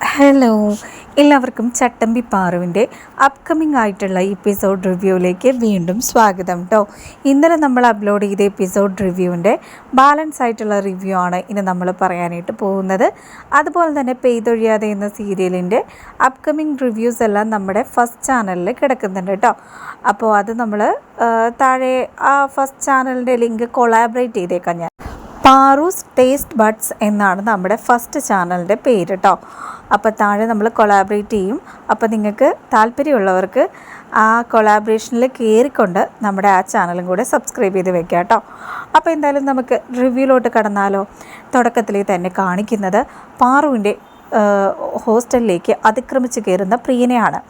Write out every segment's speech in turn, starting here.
Hello എല്ലാവർക്കും ചട്ടമ്പി പാറുവിന്റെ upcoming ആയിട്ടുള്ള episode റിവ്യൂവിലേക്ക് വീണ്ടും സ്വാഗതം കേട്ടോ ഇന്നലെ നമ്മൾ അപ്ലോഡ് ചെയ്ത എപ്പിസോഡ് റിവ്യൂവിന്റെ ബാലൻസ് ആയിട്ടുള്ള റിവ്യൂ ആണ് ഇന്ന് നമ്മൾ പറയാനായിട്ട് പോകുന്നത്. അതുപോലെ തന്നെ പെയ്തൊഴിയാതെ എന്ന സീരിയലിന്റെ അപ്കമിങ് റിവ്യൂസ് എല്ലാം നമ്മുടെ ഫസ്റ്റ് ചാനലിൽ കിടക്കുന്നുണ്ട് കേട്ടോ അപ്പോൾ അത് നമ്മൾ താഴെ ആ ഫസ്റ്റ് ചാനലിന്റെ ലിങ്ക് കൊളാബറേറ്റ് ചെയ്തേക്കാം ഞാൻ. പാറൂസ് ടേസ്റ്റ് ബഡ്സ് എന്നാണ് നമ്മുടെ ഫസ്റ്റ് ചാനലിന്റെ പേര് കേട്ടോ അപ്പോൾ താഴെ നമ്മൾ കൊളാബറേറ്റ് ചെയ്യും. അപ്പോൾ നിങ്ങൾക്ക് താല്പര്യമുള്ളവർക്ക് ആ കൊളാബറേഷനിൽ കയറിക്കൊണ്ട് നമ്മുടെ ആ ചാനലും കൂടെ സബ്സ്ക്രൈബ് ചെയ്ത് വെക്കാം കേട്ടോ അപ്പോൾ എന്തായാലും നമുക്ക് റിവ്യൂലോട്ട് കടന്നാലോ. തുടക്കത്തിൽ തന്നെ കാണിക്കുന്നത് പാറുവിന്റെ ഹോസ്റ്റലിലേക്ക് അതിക്രമിച്ച് കയറുന്ന പ്രിയനെയാണ്.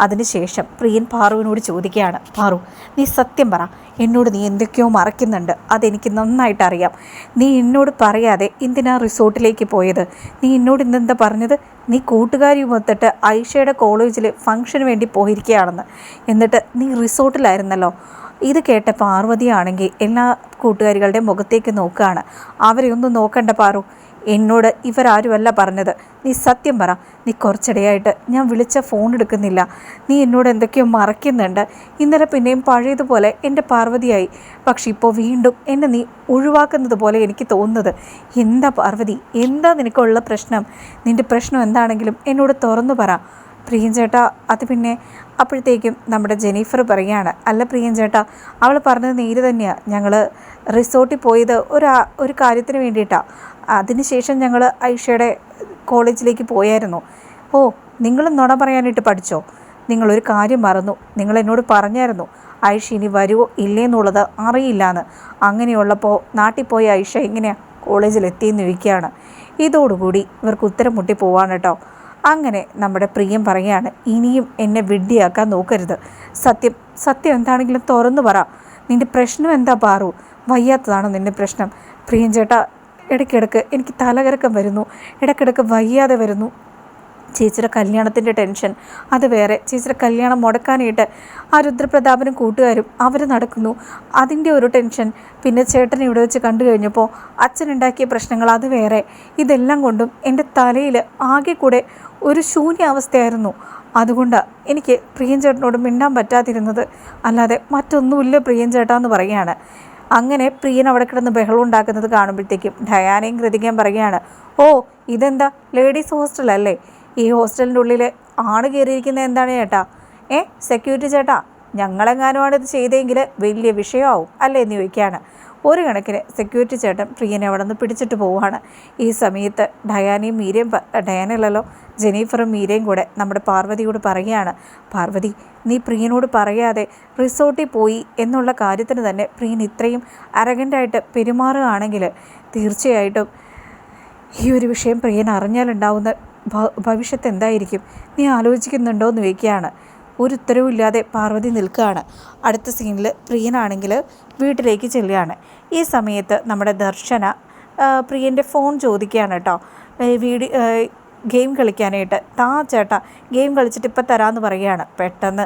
അതിനുശേഷം പ്രിയൻ പാറുവിനോട് ചോദിക്കുകയാണ് പാറു നീ സത്യം പറ എന്നോട് നീ എന്തൊക്കെയോ മറയ്ക്കുന്നുണ്ട്. അതെനിക്ക് നന്നായിട്ട് അറിയാം. നീ എന്നോട് പറയാതെ എന്തിനാ റിസോർട്ടിലേക്ക് പോയത്? നീ എന്നോട് ഇന്നെന്താ പറഞ്ഞത്? നീ കൂട്ടുകാരിയുമൊത്തിട്ട് ഐഷയുടെ കോളേജിൽ ഫംഗ്ഷന് വേണ്ടി പോയിരിക്കുകയാണെന്ന്. എന്നിട്ട് നീ റിസോർട്ടിലായിരുന്നല്ലോ. ഇത് കേട്ട പാർവതിയാണെങ്കിൽ എല്ലാ കൂട്ടുകാരികളുടെ മുഖത്തേക്ക് നോക്കുകയാണ്. അവരെ ഒന്നും നോക്കണ്ട പാറു. എന്നോട് ഇവരാരുമല്ല പറഞ്ഞത്. നീ സത്യം പറ. നീ കുറച്ചിടയായിട്ട് ഞാൻ വിളിച്ച ഫോൺ എടുക്കുന്നില്ല. നീ എന്നോട് എന്തൊക്കെയോ മറയ്ക്കുന്നുണ്ട്. ഇന്നലെ പിന്നെയും പഴയതുപോലെ എന്റെ പാർവതിയായി. പക്ഷെ ഇപ്പോൾ വീണ്ടും എന്നെ നീ ഒഴിവാക്കുന്നത് പോലെ എനിക്ക് തോന്നുന്നത്. എന്താ പാർവതി? എന്താ നിനക്കുള്ള പ്രശ്നം? നിന്റെ പ്രശ്നം എന്താണെങ്കിലും എന്നോട് തുറന്നു പറ. പ്രിയൻ ചേട്ടാ അത് പിന്നെ അപ്പോഴത്തേക്കും നമ്മുടെ ജെനീഫർ പറയുകയാണ്. അല്ല പ്രിയൻ ചേട്ടാ അവൾ പറഞ്ഞത് നേര് തന്നെയാണ് ഞങ്ങൾ റിസോർട്ടിൽ പോയത് ഒരു ഒരു കാര്യത്തിന് വേണ്ടിയിട്ടാണ് അതിനുശേഷം ഞങ്ങൾ ഐഷയുടെ കോളേജിലേക്ക് പോയായിരുന്നു. ഓ നിങ്ങളും നുണ പറയാനായിട്ട് പഠിച്ചോ? നിങ്ങളൊരു കാര്യം മറന്നു. നിങ്ങൾ എന്നോട് പറഞ്ഞായിരുന്നു ഐഷ ഇനി വരുമോ ഇല്ലേ എന്നുള്ളത് അറിയില്ലാന്ന്. അങ്ങനെയുള്ളപ്പോൾ നാട്ടിൽ പോയ ഐഷ എങ്ങനെയാണ് കോളേജിൽ എത്തിയെന്ന് ചോദിക്കുകയാണ് ഇതോടുകൂടി ഇവർക്ക് ഉത്തരം മുട്ടി പോവാണ് കേട്ടോ. അങ്ങനെ നമ്മുടെ പ്രിയം പറയുകയാണ് ഇനിയും എന്നെ വിഡ്ഢിയാക്കാൻ നോക്കരുത്. സത്യം സത്യം എന്താണെങ്കിലും തുറന്നു പറ. നിന്റെ പ്രശ്നം എന്താ പാറു? വയ്യാത്തതാണോ നിന്റെ പ്രശ്നം? പ്രിയം ചേട്ടാ ഇടയ്ക്കിടയ്ക്ക് എനിക്ക് തലകറക്കം വരുന്നു. ഇടയ്ക്കിടയ്ക്ക് വയ്യാതെ വരുന്നു. ചേച്ചിയുടെ കല്യാണത്തിന്റെ ടെൻഷൻ. അത് വേറെ. ചേച്ചിയുടെ കല്യാണം മുടക്കാനായിട്ട് ആ രുദ്രപ്രതാപനും കൂട്ടുകാരും അവർ നടക്കുന്നു. അതിന്റെ ഒരു ടെൻഷൻ. പിന്നെ ചേട്ടനെ ഇവിടെ വെച്ച് കണ്ടു കഴിഞ്ഞപ്പോൾ അച്ഛനുണ്ടാക്കിയ പ്രശ്നങ്ങൾ അത് വേറെ. ഇതെല്ലാം കൊണ്ടും എന്റെ തലയിൽ ആകെ കൂടെ ഒരു ശൂന്യാവസ്ഥയായിരുന്നു. അതുകൊണ്ട് എനിക്ക് പ്രിയൻ ചേട്ടനോട് മിണ്ടാൻ പറ്റാതിരുന്നത്. അല്ലാതെ മറ്റൊന്നുമില്ല പ്രിയൻ ചേട്ടാ എന്ന് പറയുകയാണ്. അങ്ങനെ പ്രിയൻ അവിടെ കിടന്ന് ബഹളം ഉണ്ടാക്കുന്നത് കാണുമ്പോഴത്തേക്കും ഡയാനയും കൃതികയും പറയുകയാണ് ഓ ഇതെന്താ? ലേഡീസ് ഹോസ്റ്റൽ അല്ലേ? ഈ ഹോസ്റ്റലിന്റെ ഉള്ളിൽ ആണ് കയറിയിരിക്കുന്നത് എന്താണ് ചേട്ടാ? ഏ സെക്യൂരിറ്റി ചേട്ടാ ഞങ്ങളെങ്ങാനുമാണ് ഇത് ചെയ്തെങ്കിൽ വലിയ വിഷയമാവും അല്ലേ? എന്ന് ചോദിക്കുകയാണ്. ഒരു കണക്കിന് സെക്യൂരിറ്റി ചേട്ടൻ പ്രിയനെ അവിടെ നിന്ന് പിടിച്ചിട്ട് പോവുകയാണ്. ഈ സമയത്ത് ഡയാനയും മീരയും ഡയാനയല്ലല്ലോ ജെനീഫറും മീരയും കൂടെ നമ്മുടെ പാർവതിയോട് പറയുകയാണ്. പാർവതി നീ പ്രിയനോട് പറയാതെ റിസോർട്ടിൽ പോയി എന്നുള്ള കാര്യത്തിന് തന്നെ പ്രിയൻ ഇത്രയും അരഗന്റായിട്ട് പെരുമാറുകയാണെങ്കിൽ തീർച്ചയായിട്ടും ഈ ഒരു വിഷയം പ്രിയൻ അറിഞ്ഞാലുണ്ടാവുന്ന ഭവിഷ്യത്ത് എന്തായിരിക്കും? നീ ആലോചിക്കുന്നുണ്ടോ എന്ന് ചോദിക്കുകയാണ്. ഒരു ഉത്തരവില്ലാതെ പാർവതി നിൽക്കുകയാണ്. അടുത്ത സീനിൽ പ്രിയനാണെങ്കിൽ വീട്ടിലേക്ക് ചെല്ലുകയാണ്. ഈ സമയത്ത് നമ്മുടെ ദർശന പ്രിയന്റെ ഫോൺ ചോദിക്കുകയാണ് കേട്ടോ. വീഡിയോ ഗെയിം കളിക്കാനായിട്ട്. താ ചേട്ടാ ഗെയിം കളിച്ചിട്ട് ഇപ്പം തരാമെന്ന് പറയുകയാണ്. പെട്ടെന്ന്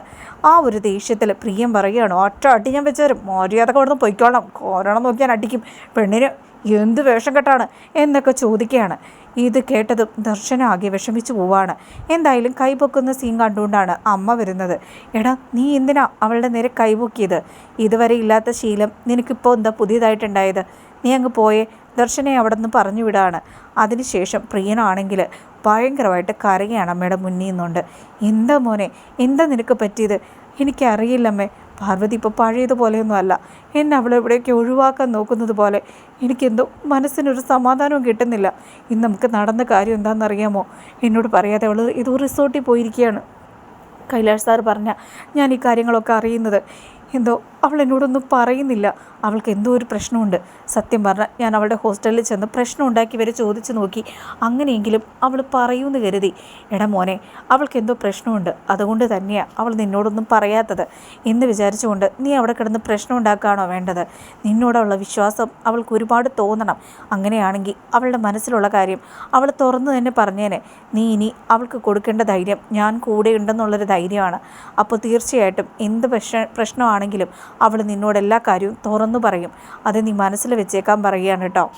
ആ ഒരു ദേഷ്യത്തിൽ പ്രിയം പറയുകയാണ് ഒറ്റ അടി ഞാൻ വെച്ചുതരും മര്യാദ കൊടുത്ത് പൊയ്ക്കോളാം കോരണം നോക്കിയാൽ അടിക്കും. പെണ്ണിന് എന്ത് വേഷം കെട്ടാണ് എന്നൊക്കെ ചോദിക്കുകയാണ്. ഇത് കേട്ടതും ദർശനാകെ വിഷമിച്ചു പോവാണ്. എന്തായാലും കൈപൊക്കുന്ന സീൻ കണ്ടുകൊണ്ടാണ് അമ്മ വരുന്നത്. എടാ നീ എന്തിനാ അവളുടെ നേരെ കൈപൊക്കിയത് ഇതുവരെ ഇല്ലാത്ത ശീലം നിനക്കിപ്പോൾ എന്താ പുതിയതായിട്ടുണ്ടായത്? നീ അങ്ങ് പോയേ ദർശനെ അവിടെ നിന്ന് പറഞ്ഞു വിടാണ്. അതിനുശേഷം പ്രിയനാണെങ്കിൽ ഭയങ്കരമായിട്ട് കരയാണ് അമ്മയുടെ മുന്നിൽ നിന്നുണ്ട് എന്താ മോനെ എന്താ നിനക്ക് പറ്റിയത്? എനിക്കറിയില്ലമ്മേ പാർവതി ഇപ്പോൾ പഴയതുപോലെയൊന്നും അല്ല. എന്നെ അവളെ എവിടേക്ക് ഒഴിവാക്കാൻ നോക്കുന്നത് പോലെ എനിക്കെന്തോ മനസ്സിനൊരു സമാധാനവും കിട്ടുന്നില്ല. ഇന്ന് നമുക്ക് നടന്ന കാര്യം എന്താണെന്നറിയാമോ? എന്നോട് പറയാതെ അവൾ ഏതോ റിസോർട്ടിൽ പോയിരിക്കുകയാണ്. കൈലാഷ് സാർ പറഞ്ഞ ഞാൻ ഈ കാര്യങ്ങളൊക്കെ അറിയുന്നത്. എന്തോ അവൾ എന്നോടൊന്നും പറയുന്നില്ല. അവൾക്ക് എന്തോ ഒരു പ്രശ്നമുണ്ട്. സത്യം പറഞ്ഞാൽ ഞാൻ അവളുടെ ഹോസ്റ്റലിൽ ചെന്ന് പ്രശ്നം ഉണ്ടാക്കി വരെ ചോദിച്ചു നോക്കി. അങ്ങനെയെങ്കിലും അവൾ പറയൂന്ന് കരുതി. എടാ മോനെ അവൾക്ക് എന്തോ പ്രശ്നമുണ്ട്. അതുകൊണ്ട് തന്നെയാണ് അവൾ നിന്നോടൊന്നും പറയാത്തത്. എന്ന് വിചാരിച്ചുകൊണ്ട് നീ അവിടെ കിടന്ന് പ്രശ്നം ഉണ്ടാക്കുകയാണോ വേണ്ടത്? നിന്നോടുള്ള വിശ്വാസം അവൾക്ക് ഒരുപാട് തോന്നണം. അങ്ങനെയാണെങ്കിൽ അവളുടെ മനസ്സിലുള്ള കാര്യം അവൾ തുറന്നു തന്നെ പറഞ്ഞേനെ. നീ ഇനി അവൾക്ക് കൊടുക്കേണ്ട ധൈര്യം ഞാൻ കൂടെ ഉണ്ടെന്നുള്ളൊരു ധൈര്യമാണ്. അപ്പോൾ തീർച്ചയായിട്ടും എന്ത് പ്രശ്ന പ്രശ്നമാണെങ്കിലും അവൾ നിന്നോട് എല്ലാ കാര്യവും തുറന്നു പറയും. അത് നീ മനസ്സിൽ വെച്ചേക്കാൻ പറയുകയാണ് കേട്ടോ.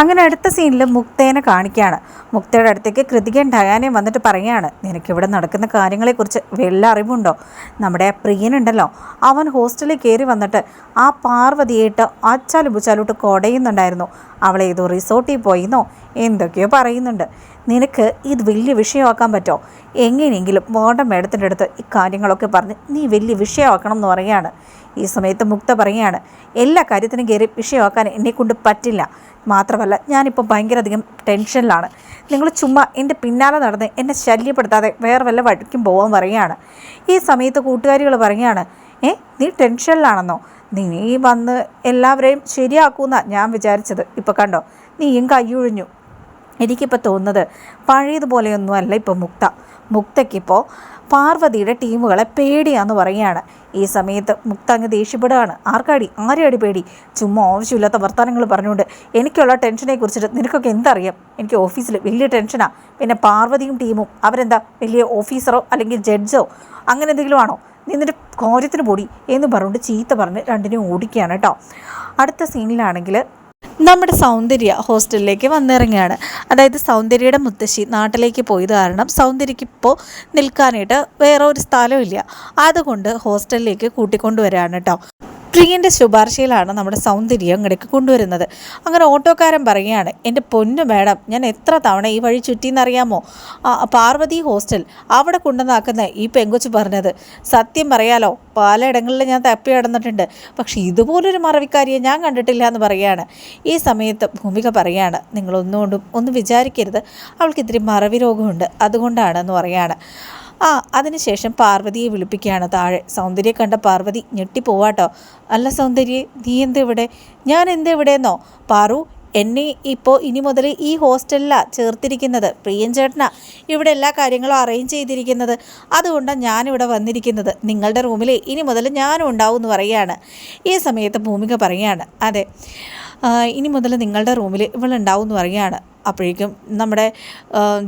അങ്ങനെ അടുത്ത സീനിൽ മുക്തേനെ കാണിക്കുകയാണ്. മുക്തയുടെ അടുത്തേക്ക് കൃതികൻ ഡയാനയും വന്നിട്ട് പറയുകയാണ് നിനക്കിവിടെ നടക്കുന്ന കാര്യങ്ങളെക്കുറിച്ച് വല്ല അറിവുണ്ടോ? നമ്മുടെ പ്രിയനുണ്ടല്ലോ. അവൻ ഹോസ്റ്റലിൽ കയറി വന്നിട്ട് ആ പാർവതിയായിട്ട് അച്ചാലും പുച്ചാലോട്ട് കൊടയുന്നുണ്ടായിരുന്നു. അവളെ ഏതോ റിസോർട്ടിൽ പോയിന്നോ? എന്തൊക്കെയോ പറയുന്നുണ്ട്. നിനക്ക് ഇത് വലിയ വിഷയമാക്കാൻ പറ്റുമോ എങ്ങനെയെങ്കിലും മോഡം മേഡത്തിന്റെ അടുത്ത് ഈ കാര്യങ്ങളൊക്കെ പറഞ്ഞ് നീ വലിയ വിഷയമാക്കണം എന്ന് പറയുകയാണ്. ഈ സമയത്ത് മുക്ത പറയുകയാണ് എല്ലാ കാര്യത്തിനും കയറി വിഷയമാക്കാൻ എന്നെക്കൊണ്ട് പറ്റില്ല. മാത്രമല്ല ഞാനിപ്പോൾ ഭയങ്കര അധികം ടെൻഷനിലാണ്. നിങ്ങൾ ചുമ്മാ എന്റെ പിന്നാലെ നടന്ന് എന്നെ ശല്യപ്പെടുത്താതെ വേറെ വല്ല വഴിക്കും പോകാൻ പറയുകയാണ്. ഈ സമയത്ത് കൂട്ടുകാരികൾ പറയുകയാണ് ഏ നീ ടെൻഷനിലാണെന്നോ? നീ വന്ന് എല്ലാവരെയും ശരിയാക്കുമെന്നാണ് ഞാൻ വിചാരിച്ചത്. ഇപ്പോൾ കണ്ടോ നീയും കയ്യൊഴിഞ്ഞു എനിക്കിപ്പോൾ തോന്നുന്നത് പഴയതുപോലെയൊന്നും അല്ല ഇപ്പോൾ മുക്ത. മുക്തയ്ക്കിപ്പോൾ പാർവതിയുടെ ടീമുകളെ പേടിയാന്ന് പറയുകയാണ്. ഈ സമയത്ത് മുക്ത അങ്ങ് ദേഷ്യപ്പെടുകയാണ്. ആർക്കാടി? ആരെയാടി പേടി? ചുമ്മാ ആവശ്യമില്ലാത്ത വർത്തമാനങ്ങൾ പറഞ്ഞുകൊണ്ട് എനിക്കുള്ള ടെൻഷനെ കുറിച്ചിട്ട് നിനക്കൊക്കെ എന്തറിയാം? എനിക്ക് ഓഫീസിൽ വലിയ ടെൻഷനാണ് പിന്നെ പാർവതിയും ടീമും അവരെന്താ? വലിയ ഓഫീസറോ അല്ലെങ്കിൽ ജഡ്ജോ അങ്ങനെ എന്തെങ്കിലും ആണോ? നിന്നിട്ട് കാര്യത്തിന് പൊടി എന്ന് പറഞ്ഞുകൊണ്ട് ചീത്ത പറഞ്ഞ് രണ്ടിനെയും ഓടിക്കുകയാണ് കേട്ടോ. അടുത്ത സീനിലാണെങ്കിൽ നമ്മുടെ സൗന്ദര്യ ഹോസ്റ്റലിലേക്ക് വന്നിറങ്ങുകയാണ്. അതായത് സൗന്ദര്യയുടെ മുത്തശ്ശി നാട്ടിലേക്ക് പോയത് കാരണം സൗന്ദര്യക്ക് ഇപ്പോൾ നിൽക്കാനായിട്ട് വേറെ ഒരു സ്ഥലമില്ല അതുകൊണ്ട് ഹോസ്റ്റലിലേക്ക് കൂട്ടിക്കൊണ്ടുവരാണ് കേട്ടോ. പ്രിയന്റെ ശുപാർശയിലാണ് നമ്മുടെ സൗന്ദര്യം ഇങ്ങടേക്ക് കൊണ്ടുവരുന്നത്. അങ്ങനെ ഓട്ടോക്കാരൻ പറയുകയാണ് എന്റെ പൊന്നു മാഡം ഞാൻ എത്ര തവണ ഈ വഴി ചുറ്റിയെന്നറിയാമോ പാർവതി ഹോസ്റ്റൽ അവിടെ കൊണ്ടുവന്നാക്കുന്ന ഈ പെങ്കൊച്ച് പറഞ്ഞത്. സത്യം പറയാലോ പലയിടങ്ങളിൽ ഞാൻ തപ്പി നടന്നിട്ടുണ്ട്. പക്ഷേ ഇതുപോലൊരു മറവിക്കാരിയെ ഞാൻ കണ്ടിട്ടില്ല എന്ന് പറയുകയാണ്. ഈ സമയത്ത് ഭൂമിക പറയുകയാണ് നിങ്ങളൊന്നുകൊണ്ടും ഒന്നും വിചാരിക്കരുത്. അവൾക്ക് ഇത്തിരി മറവി രോഗമുണ്ട്. അതുകൊണ്ടാണെന്ന് പറയുകയാണ്. ആ അതിനുശേഷം പാർവതിയെ വിളിപ്പിക്കുകയാണ്. താഴെ സൗന്ദര്യം കണ്ട പാർവതി ഞെട്ടിപ്പോവാട്ടോ. അല്ല സൗന്ദര്യെ നീ എന്തെവിടെ? ഞാൻ എന്തെവിടെയെന്നോ പാറു എന്നെ ഇപ്പോൾ ഇനി മുതൽ ഈ ഹോസ്റ്റലിലാണ് ചേർത്തിരിക്കുന്നത്. പ്രിയൻ ചേട്ടനാ ഇവിടെ എല്ലാ കാര്യങ്ങളും അറേഞ്ച് ചെയ്തിരിക്കുന്നത്. അതുകൊണ്ടാണ് ഞാനിവിടെ വന്നിരിക്കുന്നത്. നിങ്ങളുടെ റൂമിൽ ഇനി മുതൽ ഞാനും ഉണ്ടാവും എന്ന് പറയുകയാണ്. ഈ സമയത്ത് ഭൂമിക പറയുകയാണ്. അതെ. ഇനി മുതൽ നിങ്ങളുടെ റൂമിൽ ഇവളുണ്ടാവും എന്ന് പറയുകയാണ്. അപ്പോഴേക്കും നമ്മുടെ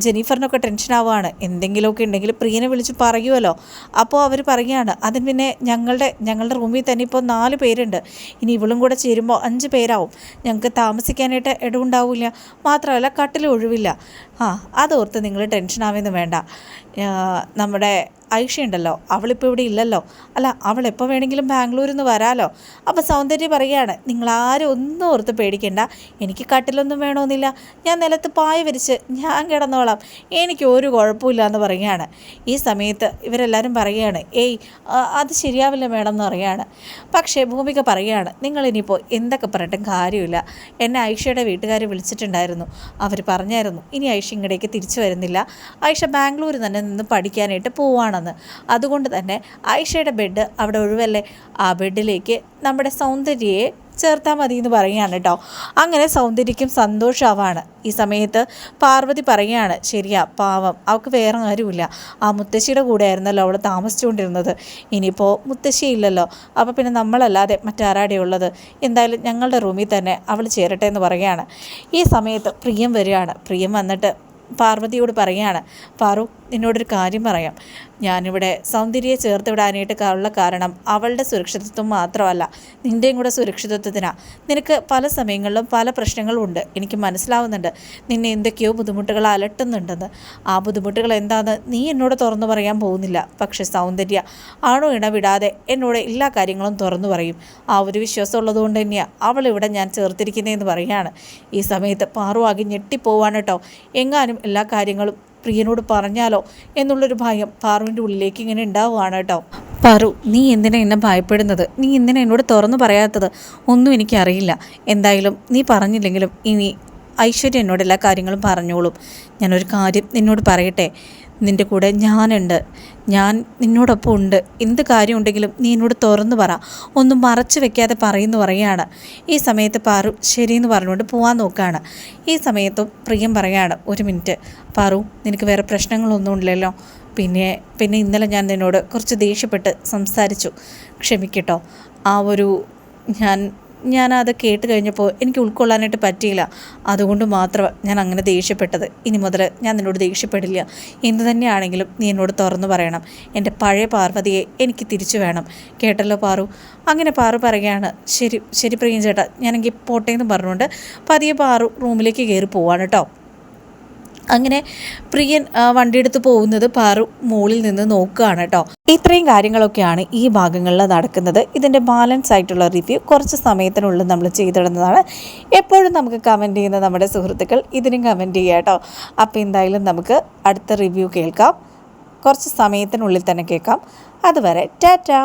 ജെനീഫറിനൊക്കെ ടെൻഷൻ ആവുകയാണ്. എന്തെങ്കിലുമൊക്കെ ഉണ്ടെങ്കിൽ പ്രിയനെ വിളിച്ച് പറയുമല്ലോ. അപ്പോൾ അവർ പറയുകയാണ് അതിന് പിന്നെ ഞങ്ങളുടെ ഞങ്ങളുടെ റൂമിൽ തന്നെ ഇപ്പോൾ നാല് പേരുണ്ട്. ഇനി ഇവളും കൂടെ ചേരുമ്പോൾ അഞ്ച് പേരാവും. ഞങ്ങൾക്ക് താമസിക്കാനായിട്ട് ഇടവുണ്ടാവില്ല മാത്രമല്ല കട്ടിൽ ഒഴിവില്ല. ആ അതോർത്ത് നിങ്ങൾ ടെൻഷൻ ആവുമെന്ന് വേണ്ട. നമ്മുടെ ഐഷ ഉണ്ടല്ലോ അവളിപ്പോൾ ഇവിടെ ഇല്ലല്ലോ. അല്ല അവൾ എപ്പോൾ വേണമെങ്കിലും ബാംഗ്ലൂരിൽ നിന്ന് വരാലോ. അപ്പോൾ സൗന്ദര്യ പറയുകയാണ് നിങ്ങളാരും ഒന്നും ഓർത്ത് പേടിക്കേണ്ട. എനിക്ക് കട്ടിലൊന്നും വേണമെന്നില്ല. ഞാൻ നിലത്ത് പായ വിരിച്ച് ഞാൻ കിടന്നോളാം. എനിക്ക് ഒരു കുഴപ്പമില്ല എന്ന് പറയുകയാണ്. ഈ സമയത്ത് ഇവരെല്ലാവരും പറയുകയാണ് ഏയ് അത് ശരിയാവില്ല മേഡം എന്ന് പറയുകയാണ്. പക്ഷേ ഭൂമിക പറയുകയാണ് നിങ്ങളിനിയിപ്പോൾ എന്തൊക്കെ പറഞ്ഞിട്ടും കാര്യമില്ല. എന്നെ ഐഷയുടെ വീട്ടുകാരെ വിളിച്ചിട്ടുണ്ടായിരുന്നു. അവർ പറഞ്ഞായിരുന്നു ഇനി ഐഷ ഇങ്ങടേക്ക് തിരിച്ചു വരുന്നില്ല. ഐഷ ബാംഗ്ലൂർ തന്നെ നിന്ന് പഠിക്കാനായിട്ട് പോവാണെന്ന് അതുകൊണ്ട് തന്നെ ആയിഷയുടെ ബെഡ് അവിടെ ഒഴിവല്ലേ? ആ ബെഡിലേക്ക് നമ്മുടെ സൗന്ദര്യയെ ചേർത്താൽ മതി എന്ന് പറയുകയാണ് കേട്ടോ. അങ്ങനെ സൗന്ദര്യക്കും സന്തോഷമാവാണ് ഈ സമയത്ത് പാർവതി പറയുകയാണ് ശരിയാ പാവം അവൾക്ക് വേറെ ആരുമില്ല. ആ മുത്തശ്ശിയുടെ കൂടെ ആയിരുന്നല്ലോ അവൾ താമസിച്ചുകൊണ്ടിരുന്നത്. ഇനിയിപ്പോൾ മുത്തശ്ശി ഇല്ലല്ലോ. അപ്പോൾ പിന്നെ നമ്മളല്ലാതെ മറ്റാരാടെ ഉള്ളത്? എന്തായാലും ഞങ്ങളുടെ റൂമിൽ തന്നെ അവൾ ചേരട്ടെ എന്ന് പറയുകയാണ്. ഈ സമയത്ത് പ്രിയം വരികയാണ്. പ്രിയം വന്നിട്ട് പാർവതിയോട് പറയുകയാണ് പാറു നിന്നോടൊരു കാര്യം പറയാം. ഞാനിവിടെ സൗന്ദര്യയെ ചേർത്ത് വിടാനായിട്ട് ഉള്ള കാരണം അവളുടെ സുരക്ഷിതത്വം മാത്രമല്ല നിന്റെയും കൂടെ സുരക്ഷിതത്വത്തിനാണ് നിനക്ക് പല സമയങ്ങളിലും പല പ്രശ്നങ്ങളും ഉണ്ട് എനിക്ക് മനസ്സിലാവുന്നുണ്ട് നിന്നെ എന്തൊക്കെയോ ബുദ്ധിമുട്ടുകൾ അലട്ടുന്നുണ്ടെന്ന്. ആ ബുദ്ധിമുട്ടുകൾ എന്താണെന്ന് നീ എന്നോട് തുറന്നു പറയാൻ പോകുന്നില്ല. പക്ഷേ സൗന്ദര്യ ആണോ ഇടവിടാതെ എന്നോട് എല്ലാ കാര്യങ്ങളും തുറന്നു പറയും. ആ ഒരു വിശ്വാസം ഉള്ളതുകൊണ്ട് തന്നെയാണ് ഇവിടെ ഞാൻ ചേർത്തിരിക്കുന്നതെന്ന് പറയുകയാണ് ഈ സമയത്ത് പാറു ആകെ ഞെട്ടിപ്പോവാണ് കേട്ടോ. എങ്ങാനും എല്ലാ കാര്യങ്ങളും പ്രിയനോട് പറഞ്ഞാലോ എന്നുള്ളൊരു ഭയം പാറുവിന്റെ ഉള്ളിലേക്ക് ഇങ്ങനെ ഉണ്ടാവുകയാണ് കേട്ടോ. പാറു നീ എന്തിനാ എന്നെ ഭയപ്പെടുന്നത്? നീ എന്തിനാ എന്നോട് തുറന്നു പറയാത്തത്? ഒന്നും എനിക്കറിയില്ല. എന്തായാലും നീ പറഞ്ഞില്ലെങ്കിലും ഇനി ഐശ്വര്യ എന്നോട് എല്ലാ കാര്യങ്ങളും പറഞ്ഞോളും. ഞാനൊരു കാര്യം നിന്നോട് പറയട്ടെ? നിന്റെ കൂടെ ഞാനുണ്ട്. ഞാൻ നിന്നോടൊപ്പം ഉണ്ട്. എന്ത് കാര്യമുണ്ടെങ്കിലും നീ എന്നോട് തുറന്നു പറ. ഒന്നും മറച്ചു വെക്കാതെ പറയുന്നു പറയാണ് ഈ സമയത്ത് പാറു ശരിയെന്ന് പറഞ്ഞുകൊണ്ട് പോകാൻ നോക്കുകയാണ് ഈ സമയത്തും പ്രിയം പറയുകയാണ് ഒരു മിനിറ്റ്. പാറു നിനക്ക് വേറെ പ്രശ്നങ്ങളൊന്നും ഇല്ലല്ലോ. പിന്നെ പിന്നെ ഇന്നലെ ഞാൻ നിന്നോട് കുറച്ച് ദേഷ്യപ്പെട്ട് സംസാരിച്ചു. ക്ഷമിക്കട്ടോ. ആ ഒരു ഞാൻ ഞാനത് കേട്ട് കഴിഞ്ഞപ്പോൾ എനിക്ക് ഉൾക്കൊള്ളാനായിട്ട് പറ്റിയില്ല. അതുകൊണ്ട് മാത്രമാണ് ഞാൻ അങ്ങനെ ദേഷ്യപ്പെട്ടത്. ഇനി മുതൽ ഞാൻ നിന്നോട് ദേഷ്യപ്പെടില്ല. എന്തു തന്നെയാണെങ്കിലും നീ എന്നോട് തുറന്നു പറയണം. എന്റെ പഴയ പാർവതിയെ എനിക്ക് തിരിച്ചു വേണം. കേട്ടല്ലോ പാറു? അങ്ങനെ പാറു പറയുകയാണ് ശരി ശരി പ്രിയം ചേട്ടാ. ഞാനെങ്കിൽ പോട്ടെ എന്ന് പറഞ്ഞുകൊണ്ട് പതിയെ പാറു റൂമിലേക്ക് കയറി പോവാണ് കേട്ടോ. അങ്ങനെ പ്രിയൻ വണ്ടിയെടുത്ത് പോകുന്നത് പാറു മുകളിൽ നിന്ന് നോക്കുകയാണ് കേട്ടോ ഇത്രയും കാര്യങ്ങളൊക്കെയാണ് ഈ ഭാഗങ്ങളിൽ നടക്കുന്നത്. ഇതിന്റെ ബാലൻസ് ആയിട്ടുള്ള റിവ്യൂ കുറച്ച് സമയത്തിനുള്ളിൽ നമ്മൾ ചെയ്തിടുന്നതാണ്. എപ്പോഴും നമുക്ക് കമന്റ് ചെയ്യുന്ന നമ്മുടെ സുഹൃത്തുക്കൾ ഇതിനും കമന്റ് ചെയ്യുക കേട്ടോ അപ്പോൾ എന്തായാലും നമുക്ക് അടുത്ത റിവ്യൂ കേൾക്കാം. കുറച്ച് സമയത്തിനുള്ളിൽ തന്നെ കേൾക്കാം. അതുവരെ ടാറ്റാ!